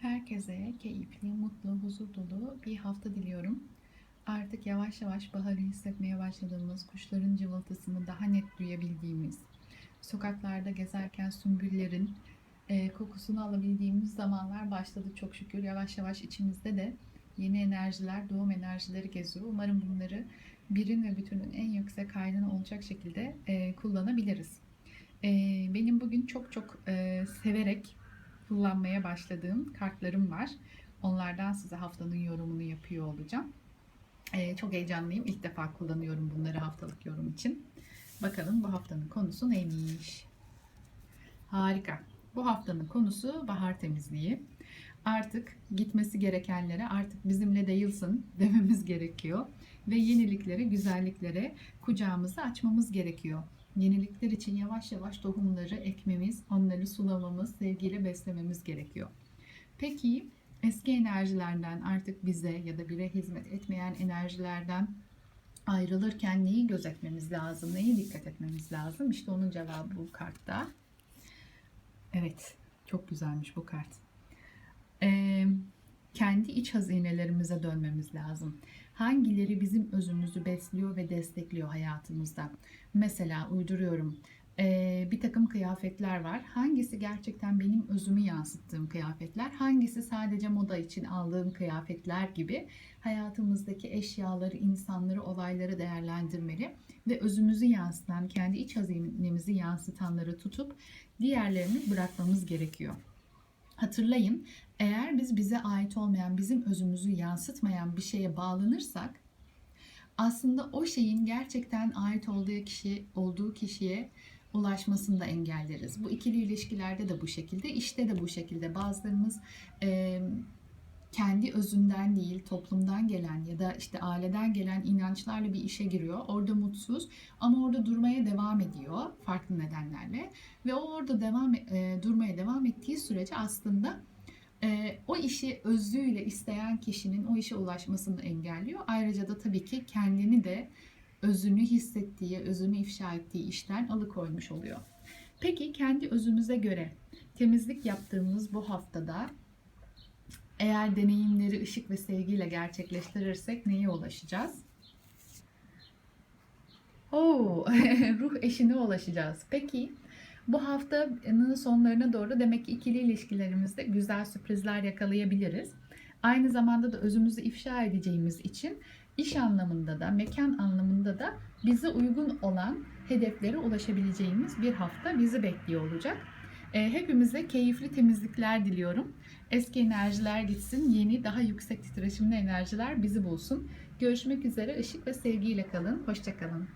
Herkese keyifli, mutlu, huzur dolu bir hafta diliyorum. Artık yavaş yavaş baharı hissetmeye başladığımız, kuşların cıvıltısını daha net duyabildiğimiz, sokaklarda gezerken sümbüllerin e, kokusunu alabildiğimiz zamanlar başladı çok şükür. Yavaş yavaş içimizde de yeni enerjiler, doğum enerjileri geziyor. Umarım bunları birin ve bütünün en yüksek hayrına olacak şekilde e, kullanabiliriz. E, benim bugün çok çok e, severek kullanmaya başladığım kartlarım var. Onlardan size haftanın yorumunu yapıyor olacağım. Ee, çok heyecanlıyım. İlk defa kullanıyorum bunları haftalık yorum için. Bakalım bu haftanın konusu neymiş? Harika. Bu haftanın konusu bahar temizliği. Artık gitmesi gerekenlere artık bizimle değilsin dememiz gerekiyor. Ve yeniliklere, güzelliklere kucağımızı açmamız gerekiyor. Yenilikler için yavaş yavaş tohumları ekmemiz, onları sulamamız, sevgiyle beslememiz gerekiyor. Peki eski enerjilerden artık bize ya da bire hizmet etmeyen enerjilerden ayrılırken neyi gözetmemiz lazım, neye dikkat etmemiz lazım? İşte onun cevabı bu kartta. Evet, çok güzelmiş bu kart. Ee, kendi iç hazinelerimize dönmemiz lazım. Hangileri bizim özümüzü besliyor ve destekliyor hayatımızda? Mesela uyduruyorum ee, bir takım kıyafetler var. Hangisi gerçekten benim özümü yansıttığım kıyafetler, hangisi sadece moda için aldığım kıyafetler gibi hayatımızdaki eşyaları, insanları, olayları değerlendirmeli ve özümüzü yansıtan, kendi iç hazinemizi yansıtanları tutup diğerlerini bırakmamız gerekiyor. Hatırlayın, eğer biz bize ait olmayan, bizim özümüzü yansıtmayan bir şeye bağlanırsak aslında o şeyin gerçekten ait olduğu kişi olduğu kişiye ulaşmasını da engelleriz. Bu ikili ilişkilerde de bu şekilde, işte de bu şekilde. Bazılarımız e, kendi özünden değil, toplumdan gelen ya da işte aileden gelen inançlarla bir işe giriyor. Orada mutsuz ama orada durmaya devam ediyor farklı nedenlerle ve o orada devam e, durmaya devam ettiği sürece aslında e, o işi özlüğüyle isteyen kişinin o işe ulaşmasını engelliyor. Ayrıca da tabii ki kendini de özünü hissettiği, özünü ifşa ettiği işten alıkoymuş oluyor. Peki kendi özümüze göre temizlik yaptığımız bu haftada eğer deneyimleri ışık ve sevgiyle gerçekleştirirsek neye ulaşacağız? Oo, ruh eşine ulaşacağız. Peki bu haftanın sonlarına doğru demek ki ikili ilişkilerimizde güzel sürprizler yakalayabiliriz. Aynı zamanda da özümüzü ifşa edeceğimiz için iş anlamında da, mekan anlamında da bize uygun olan hedeflere ulaşabileceğimiz bir hafta bizi bekliyor olacak. E, hepimize keyifli temizlikler diliyorum. Eski enerjiler gitsin, yeni daha yüksek titreşimli enerjiler bizi bulsun. Görüşmek üzere, ışık ve sevgiyle kalın. Hoşçakalın.